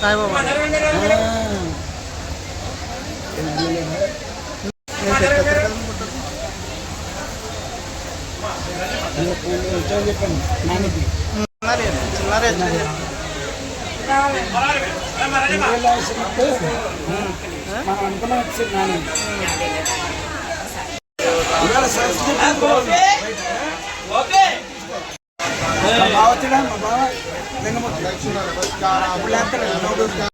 సాయిబాబా చెప్పండి నాన్నకి చిన్నారే చిన్నారే మనం అనుకున్న సంస్కృతి మా బావ వచ్చాడా? మా బావ? అప్పుడు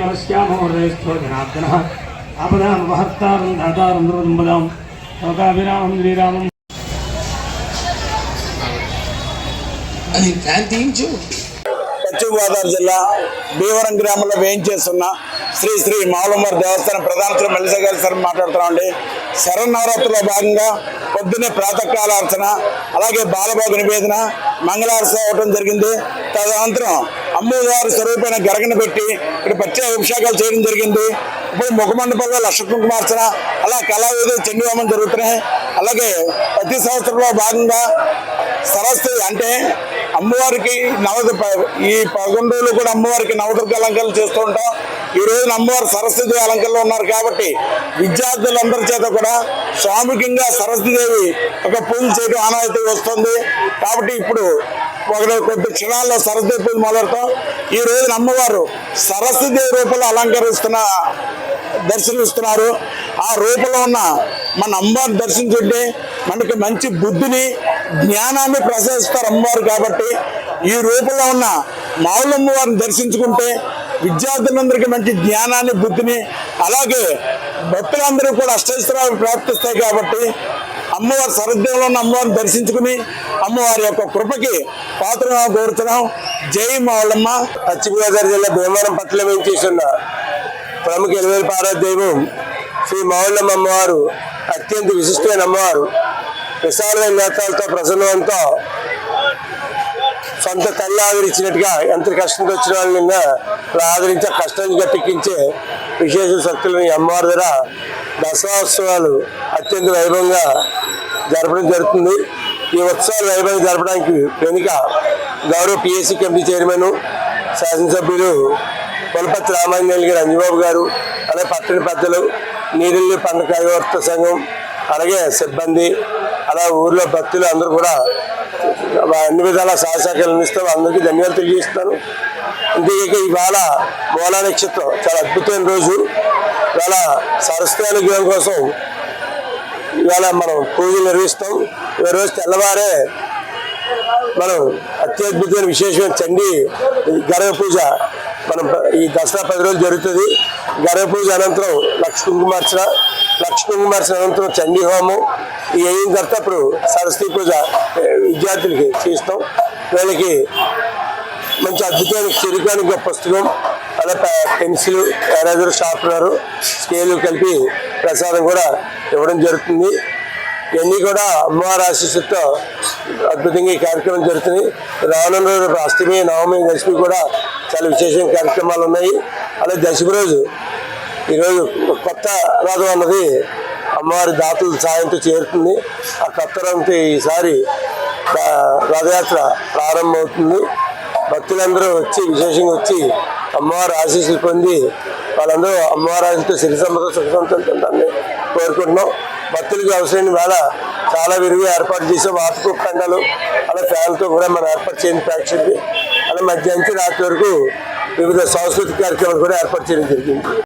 పరశ్యామోరేస్థో జనార్దనः ఆపదాం మహత్తారం దాతారం లోకాభిరామం శ్రీరామం పశ్చిమ గోదావరి జిల్లా భీవరం గ్రామంలో వేయించేస్తున్న శ్రీ శ్రీ మావులమ్మర్ దేవస్థానం ప్రధాన శ్రీ మల్లిస గారి సార్ మాట్లాడుతున్నామండి శరన్నవరాత్రిలో భాగంగా పొద్దున్నే ప్రాతకాల అర్చన అలాగే బాలభోగ నివేదన మంగళారస అవ్వడం జరిగింది. తదనంతరం అమ్మవారి స్వరూపమైన గరగన పెట్టి ఇక్కడ ప్రత్యేక అభిషేకాలు చేయడం జరిగింది. ఇప్పుడు ముఖమండపంలో లక్ష కుంకుమార్చన అలా కళావేది చండీవామం జరుగుతున్నాయి. అలాగే ప్రతి సంవత్సరంలో భాగంగా సరస్వతి అంటే అమ్మవారికి నవదు ఈ పదకొండు రోజులు కూడా అమ్మవారికి నవదుర్గ అలంకరణ చేస్తూ ఉంటాం. ఈ రోజున అమ్మవారు సరస్వతి అలంకరణలో ఉన్నారు కాబట్టి విద్యార్థులందరి చేత కూడా స్వామికంగా సరస్వతిదేవి ఒక పూజ చేయడం ఆనవాయితీ వస్తుంది. కాబట్టి ఇప్పుడు ఒక కొద్ది క్షణాల్లో సరస్వతి పూజ మొదలెడతాం ఈ రోజున అమ్మవారు సరస్వతిదేవి రూపంలో అలంకరిస్తున్న దర్శనమిస్తున్నారు. ఆ రూపంలో ఉన్న మన అమ్మవారిని దర్శించుంటే మనకి మంచి బుద్ధిని జ్ఞానాన్ని ప్రసాదిస్తారు అమ్మవారు కాబట్టి ఈ రూపంలో ఉన్న మావులమ్మ అమ్మవారిని దర్శించుకుంటే విద్యార్థులందరికీ మంచి జ్ఞానాన్ని బుద్ధిని అలాగే భక్తులందరూ కూడా అష్టైశ్వరాలు ప్రాప్తిస్తాయి కాబట్టి అమ్మవారి సరద్యంలో ఉన్న అమ్మవారిని దర్శించుకుని అమ్మవారి యొక్క కృపకి పాత్ర కోరుతున్నాం. జై మావులమ్మ పశ్చిమగోదావరి జిల్లా భీమవరం పట్ల వేయించేసిన ప్రముఖ ఎనిమిది పార్వతీదేవం శ్రీ మౌళ్ళమ్మ అమ్మవారు అత్యంత విశిష్టమైన అమ్మవారు. విశాలమైన నేత్రాలతో ప్రసన్నంతో సొంత తల్లి ఆదరించినట్టుగా ఎంత కష్టంతో వచ్చిన వాళ్ళ నిన్న ఆదరించి ఆ కష్టాన్ని గట్టెక్కించే విశేష శక్తులను అమ్మవారి ద్వారా దసరాత్సవాలు అత్యంత వైభవంగా జరపడం జరుగుతుంది. ఈ ఉత్సవాలు వైభవంగా జరపడానికి వెనుక గౌరవ పిఎస్సి కమిటీ చైర్మన్ శాసనసభ్యులు కొలపతి రామాంజనేయులు గారు అంజబాబు గారు అలాగే పట్టణ పెద్దలు నీరుల్లి పంట కార్యవర్త సంఘం అలాగే సిబ్బంది అలా ఊర్లో భక్తులు అందరూ కూడా అన్ని విధాల సహసహకారాలు అందిస్తాం అందరికీ ధన్యవాదాలు తెలియజేస్తాను ఇంతక ఇవాళ మూలా నక్షత్రం చాలా అద్భుతమైన రోజు. ఇవాళ సరస్వతి అనుగ్రహం కోసం ఇవాళ మనం పూజలు నిర్వహిస్తాం. ఈ రోజు తెల్లవారే మనం అత్యద్భుతమైన విశేషమైన చండీ గరగ పూజ మనం ఈ దసరా పది రోజులు జరుగుతుంది. గరగ పూజ అనంతరం లక్ష కుంకుమార్చన లక్ష కుంకుమార్చన అనంతరం చండీ హోమం. ఈ అయిన తర్వాత అప్పుడు సరస్వతి పూజ విద్యార్థులకి చేస్తాం. వీళ్ళకి మంచి అద్భుతమైన చిరుకానికి పుస్తకం అలా పె- పెన్సిల్ ఎరేజర్ షార్ప్నర్ స్కేలు కలిపి ప్రసాదం కూడా ఇవ్వడం జరుగుతుంది. ఇవన్నీ కూడా అమ్మవారి ఆశీస్సుతో అద్భుతంగా ఈ కార్యక్రమం జరుగుతుంది. రానున్న రోజు అష్టమి నవమి దశమి కూడా చాలా విశేషమైన కార్యక్రమాలు ఉన్నాయి. అలాగే దశమి రోజు ఈరోజు కొత్త రథం అన్నది అమ్మవారి దాతల సాయంతో చేరుతుంది. ఆ కొత్త రథంతో ఈసారి రథయాత్ర ప్రారంభమవుతుంది. భక్తులందరూ వచ్చి విశేషంగా వచ్చి అమ్మవారు ఆశీస్సులు పొంది వాళ్ళందరూ అమ్మవారి ఆశీస్సులతో సిరి సంపద సుఖ సంతోషాన్ని కోరుకుంటున్నాం. భక్తులకు అవసరమైన వేళ చాలా విరిగి ఏర్పాటు చేసాం. ఆతుకు కండలు అలా ఫ్యాన్తో కూడా మనం ఏర్పాటు చేయండి ప్రేక్షకులకి అలా మధ్యాహ్నం నుంచి రాత్రి వరకు వివిధ సాంస్కృతిక కార్యక్రమాలు కూడా ఏర్పాటు చేయడం జరిగింది.